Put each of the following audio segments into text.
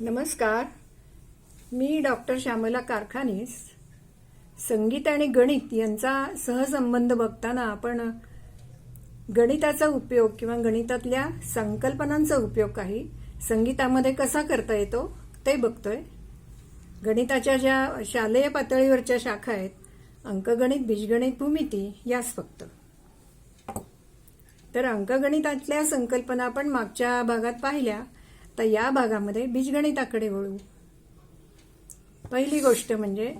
नमस्कार. मी डॉक्टर श्यामला कारखानीस संगीत आणि गणित यांचा सहसंबंध बघताना आपण गणिताचा उपयोग किंवा गणितातल्या संकल्पनांचा उपयोग काही संगीतामध्ये कसा करता येतो ते बघतोय. गणिताच्या ज्या शालेय पातळीवरच्या शाखा आहेत अंकगणित बीजगणित भूमिती याच फक्त. तर अंकगणितातल्या संकल्पना आपण मागच्या भागात पाहिल्या. तर या भागामध्ये बीजगणिताकडे वळू. पहिली गोष्ट म्हणजे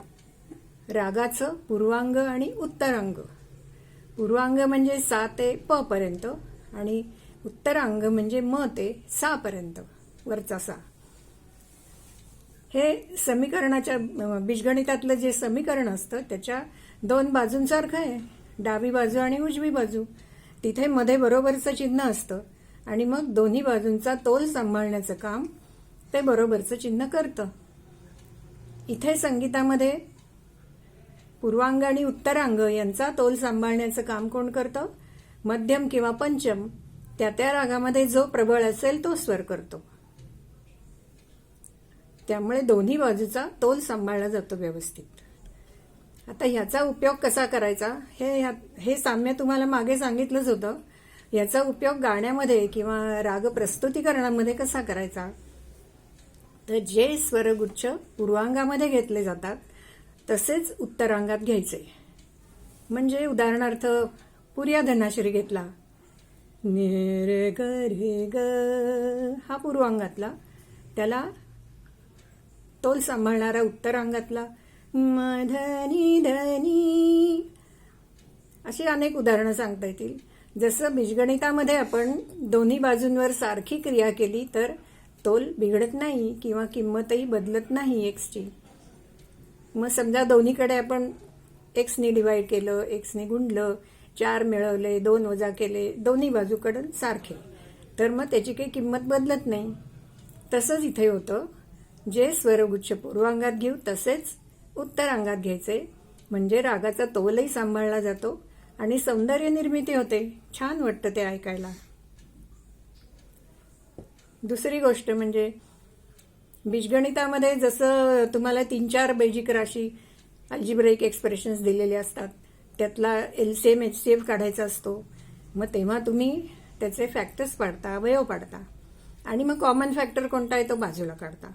रागाचं पूर्वांग आणि उत्तरांग. पूर्वांग म्हणजे सा ते प पर्यंत आणि उत्तरांग म्हणजे म ते सा पर्यंत वरचा सा. हे समीकरणाच्या बीजगणितातलं जे समीकरण असतं त्याच्या दोन बाजूंसारखं आहे. डावी बाजू आणि उजवी बाजू. तिथे मध्ये बरोबरचं चिन्ह असतं. आणि मग दोन्ही बाजूंचा तोल सांभाळण्याचं काम ते बरोबरचं चिन्ह करतं. इथे संगीतामध्ये पूर्वांग आणि उत्तरांग यांचा तोल सांभाळण्याचं काम कोण करतं? मध्यम किंवा पंचम त्या त्या रागामध्ये जो प्रबळ असेल तो स्वर करतो. त्यामुळे दोन्ही बाजूचा तोल सांभाळला जातो व्यवस्थित. आता ह्याचा उपयोग कसा करायचा? हे हे साम्य तुम्हाला मागे सांगितलंच होतं. याचा उपयोग गाण्यामध्ये किंवा राग प्रस्तुतीकरणामध्ये कसा करायचा? तर जे स्वरगुच्छ पूर्वांगामध्ये घेतले जातात तसेच उत्तरांगात घ्यायचे. म्हणजे उदाहरणार्थ पुर्या धनाश्री घेतला. नि ग रे ग. हा पूर्वांगातला. त्याला तोल सांभाळणारा उत्तरांगातला. मधनी धनी अशी अनेक उदाहरणं सांगता येतील. जसं बीजगणितामध्ये आपण दोन्ही बाजूंवर सारखी क्रिया केली तर तोल बिघडत नाही किंवा किंमतही बदलत नाही एक्सची मग समजा दोन्हीकडे आपण एक्सने डिवाईड केलं एक्सने गुंडलं चार मिळवले दोन वजा केले दोन्ही बाजूकडून सारखे. तर मग त्याची काही किंमत बदलत नाही. तसंच इथे होतं. जे स्वरगुच्छ पूर्वांगात घेऊ तसेच उत्तरांगात घ्यायचे. म्हणजे रागाचा तोलही सांभाळला जातो. आणि सौंदर्य निर्मिती होते. छान वाटतं ते ऐकायला. दुसरी गोष्ट म्हणजे बीजगणितामध्ये जसं तुम्हाला तीन चार बेजिक राशी अल्जिब्रेक एक्सप्रेशन्स दिलेले असतात त्यातला एलसीएम एच सी एफ काढायचा असतो. मग तेव्हा तुम्ही त्याचे फॅक्टर्स पाडता अवयव पाडता. आणि मग कॉमन फॅक्टर कोणता आहे तो बाजूला काढता.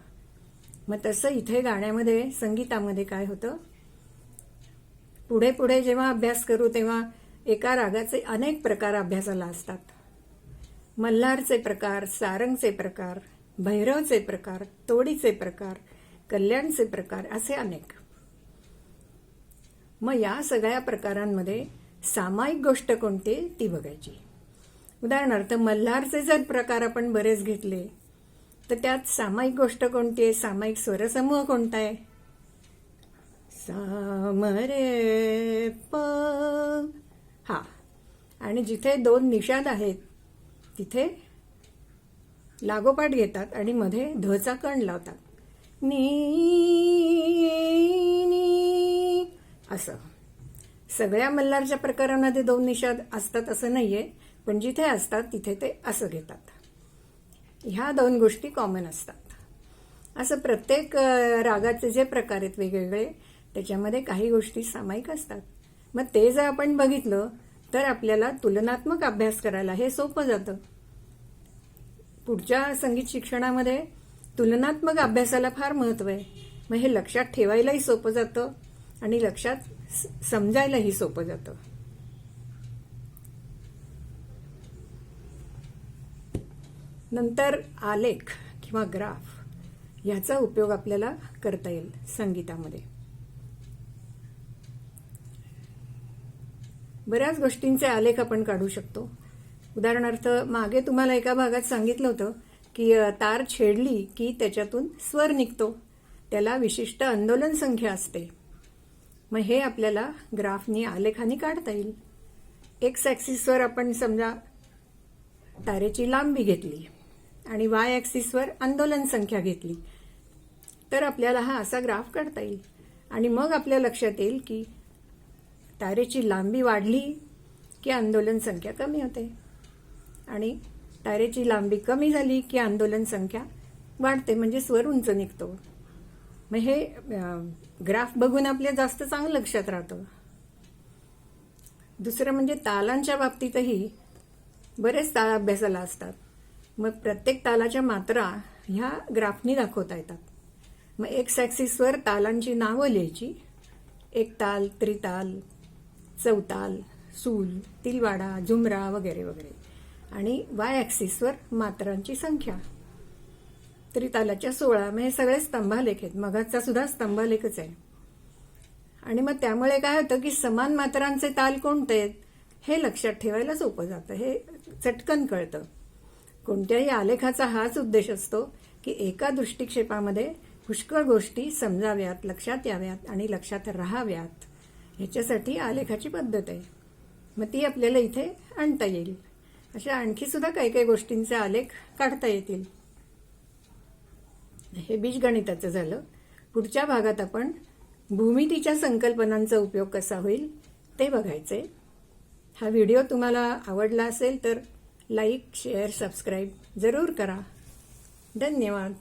मग तसं इथे गाण्यामध्ये संगीतामध्ये काय होतं? पुढे पुढे जेव्हा अभ्यास करू तेव्हा एका रागाचे अनेक प्रकार अभ्यासाला असतात. मल्हारचे प्रकार सारंगचे प्रकार भैरवचे प्रकार तोडीचे प्रकार कल्याणचे प्रकार असे अनेक. मग या सगळ्या प्रकारांमध्ये सामायिक गोष्ट कोणती? ती बघायची. उदाहरणार्थ मल्हारचे जर प्रकार आपण बरेच घेतले तर त्यात सामायिक गोष्ट कोणती आहे? सामायिक स्वरसमूह कोणता आहे? सामरे प. हा. आणि जिथे दोन निषाद आहेत तिथे लागोपाठ घेतात आणि मध्ये धचा कण लावतात. नी नी असं. सगळ्या मल्हारच्या प्रकारांमध्ये दोन निषाद असतात असं नाहीये पण जिथे असतात तिथे ते असं घेतात. ह्या दोन गोष्टी कॉमन असतात. असं प्रत्येक रागाचे जे प्रकार आहेत वेगवेगळे त्याच्यामध्ये काही गोष्टी सामायिक असतात. मग ते जर आपण बघितलं तर आपल्याला तुलनात्मक अभ्यास करायला हे सोपं जातं. पुढच्या संगीत शिक्षणामध्ये तुलनात्मक अभ्यासाला फार महत्त्व आहे. मग हे लक्षात ठेवायलाही सोपं जातं आणि लक्षात समजायलाही सोपं जातं. नंतर आलेख किंवा ग्राफ ह्याचा उपयोग आपल्याला करता येईल संगीतामध्ये. बऱ्याच गोष्टींचे आलेख आपण काढू शकतो. उदाहरणार्थ मागे तुम्हाला एका भागात सांगितलं होतं की तार छेडली की त्याच्यातून स्वर निघतो. त्याला विशिष्ट आंदोलन संख्या असते. मग हे आपल्याला ग्राफनी आलेखानी काढता येईल. एक्स ॲक्सिसवर आपण समजा तारेची लांबी घेतली आणि वाय ॲक्सिसवर आंदोलन संख्या घेतली. तर आपल्याला हा असा ग्राफ काढता येईल. आणि मग आपल्या लक्षात येईल की तारेची लांबी वाढली की आंदोलन संख्या कमी होते. आणि तारेची लांबी कमी झाली की आंदोलन संख्या वाढते म्हणजे स्वर उंच निघतो. मग हे ग्राफ बघून आपल्या जास्त चांगलं लक्षात राहतं. दुसरं म्हणजे तालांच्या बाबतीतही बरेच ताल अभ्यासाला असतात. मग प्रत्येक तालाच्या मात्रा ह्या ग्राफनी दाखवता येतात. मग एक्स ॲक्सिसवर तालांची नावं लिहायची. एक ताल त्रिताल चौताल सूल तिलवाडा झुमरा वगैरे वगैरे. आणि वाय ॲक्सिसवर मात्रांची संख्या. त्रितालाच्या सोळा मग हे सगळे स्तंभालेख आहेत. मगाचा सुद्धा स्तंभालेखच आहे. आणि मग त्यामुळे काय होतं की समान मात्रांचे ताल कोणते आहेत? हे लक्षात ठेवायला सोपं जातं. हे चटकन कळतं. कोणत्याही आलेखाचा हाच उद्देश असतो की एका दृष्टिक्षेपामध्ये पुष्कळ गोष्टी समजाव्यात लक्षात याव्यात आणि लक्षात राहाव्यात. ह्याच्यासाठी आलेखाची पद्धत आहे. मग ती आपल्याला इथे आणता येईल. अशा आणखी सुद्धा काही काही गोष्टींचे आलेख काढता येतील. हे बीजगणिताचं झालं. पुढच्या भागात आपण भूमितीच्या संकल्पनांचा उपयोग कसा होईल ते बघायचे. हा व्हिडिओ तुम्हाला आवडला असेल तर लाईक शेअर सबस्क्राईब जरूर करा. धन्यवाद.